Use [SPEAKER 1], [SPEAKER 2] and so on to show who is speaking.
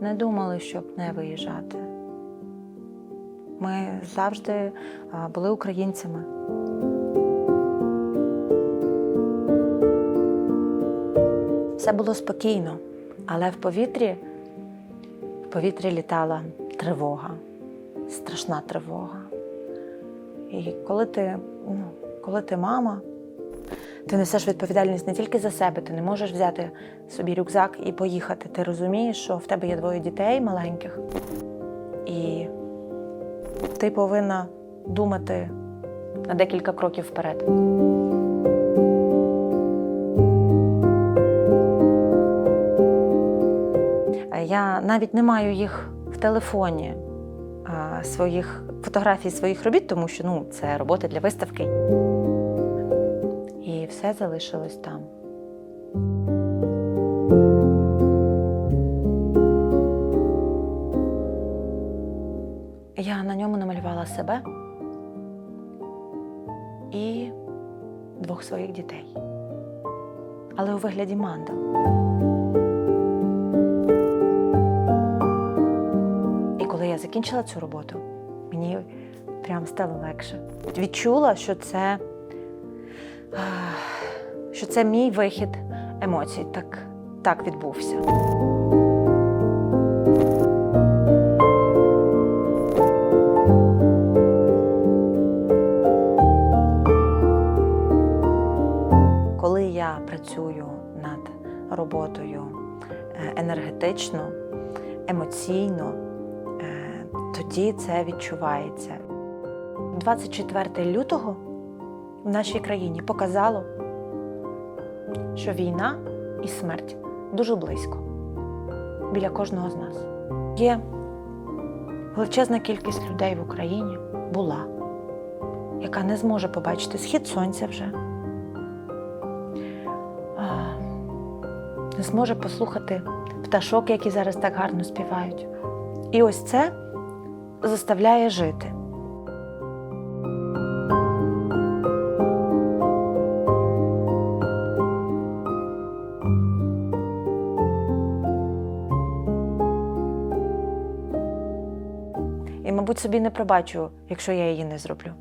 [SPEAKER 1] не думали, щоб не виїжджати. Ми завжди були українцями. Все було спокійно, але в повітрі, в повітрі літала тривога, страшна тривога. І коли ти, ну, коли ти мама, ти несеш відповідальність не тільки за себе, ти не можеш взяти собі рюкзак і поїхати. Ти розумієш, що в тебе є двоє дітей маленьких, і ти повинна думати на декілька кроків вперед. Я навіть не маю їх в телефоні, своїх фотографій своїх робіт, тому що ну, це роботи для виставки. Все залишилось там. Я на ньому намалювала себе і двох своїх дітей. Але у вигляді мандал. І коли я закінчила цю роботу, мені прям стало легше. Відчула, що це, що це мій вихід емоцій. Так, так відбувся. Коли я працюю над роботою е, енергетично, емоційно, е, тоді це відчувається. 24 лютого в нашій країні показало, що війна і смерть дуже близько біля кожного з нас. Є величезна кількість людей в Україні була, яка не зможе побачити схід сонця вже. Не зможе послухати пташок, які зараз так гарно співають. І ось це заставляє жити. І, мабуть, собі не пробачу, якщо я її не зроблю.